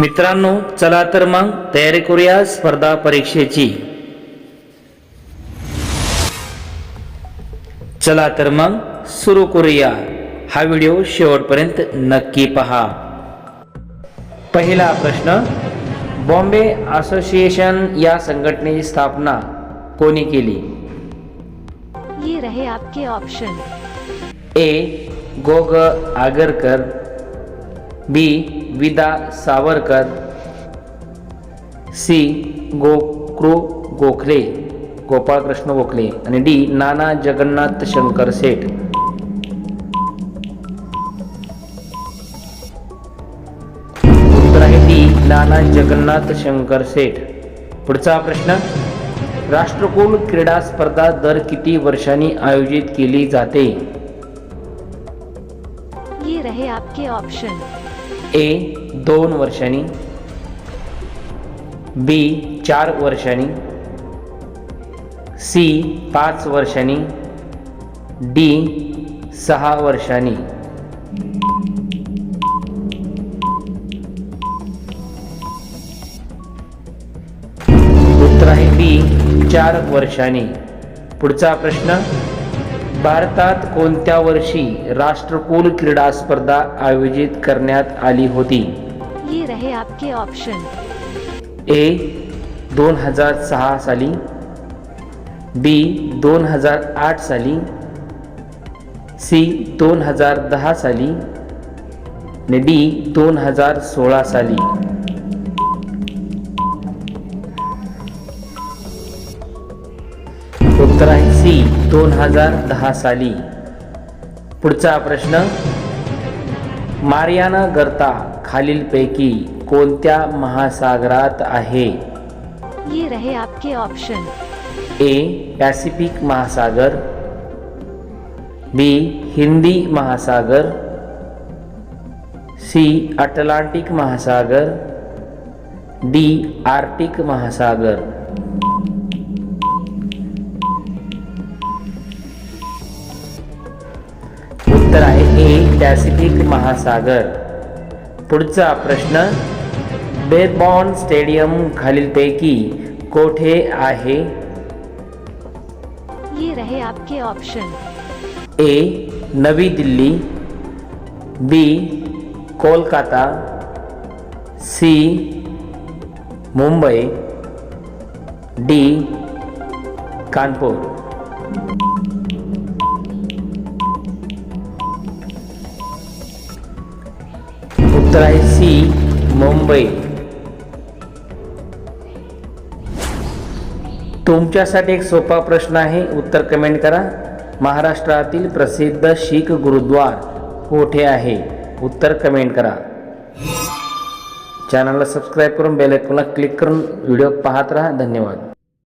मित्रांनो चला तर मग तयारी करूया स्पर्धा परीक्षेची. चला तर मग सुरू करूया. हा व्हिडिओ शेवटपर्यंत नक्की पहा. पहिला प्रश्न बॉम्बे असोसिएशन या संघटनेची स्थापना कोणी केली? ये रहे आपके ऑप्शन ए गोग आगरकर. बी विदा सावरकर सी. गोकृ गोखले गोपाळकृष्ण गोखले आणि डी. नाना जगन्नाथ शंकर सेठ. उत्तर आहे डी. नाना जगन्नाथ शंकर सेठ. पुढचा प्रश्न राष्ट्रकुल क्रीडा स्पर्धा दर किती वर्षांनी आयोजित केली जाते? ये रहे आपके ऑप्शन ए दोन वर्षांनी. बी चार वर्षांनी. सी पाच वर्षांनी. डी सहा वर्षांनी. उत्तर आहे बी चार वर्षांनी. पुढचा प्रश्न. भारतात कोणत्या वर्षी राष्ट्रकुल क्रीडा स्पर्धा आयोजित करण्यात आली होती? ये रहे आपके ऑप्शन ए दोन हजार सहा साली. बी दोन हजार आठ साली. सी दोन हजार दहा साली. आणि डी दोन हजार सोळा साली. उत्तर आहे सी दोन हजार दहा साली. पुढचा प्रश्न मारियाना गर्ता खालीलपैकी कोणत्या महासागरात आहे? ये रहे आपके ऑप्शन ए पॅसिफिक महासागर. बी हिंदी महासागर. सी अटलांटिक महासागर. डी आर्टिक महासागर. पॅसिफिक महासागर. पुढचा प्रश्न बेबॉन स्टेडियम खालीलपैकी कोठे आहे? ये रहे आपके option A Navi Delhi B Kolkata C Mumbai D Kanpur. उत्तर सी मुंबई. तुमच्यासाठी एक सोपा प्रश्न आहे उत्तर कमेंट करा. महाराष्ट्रातील प्रसिद्ध शीख गुरुद्वार कोठे आहे? उत्तर कमेंट करा. चॅनलला सबस्क्राईब करून बेलायकॉनला क्लिक करून व्हिडिओ पाहत राहा. धन्यवाद.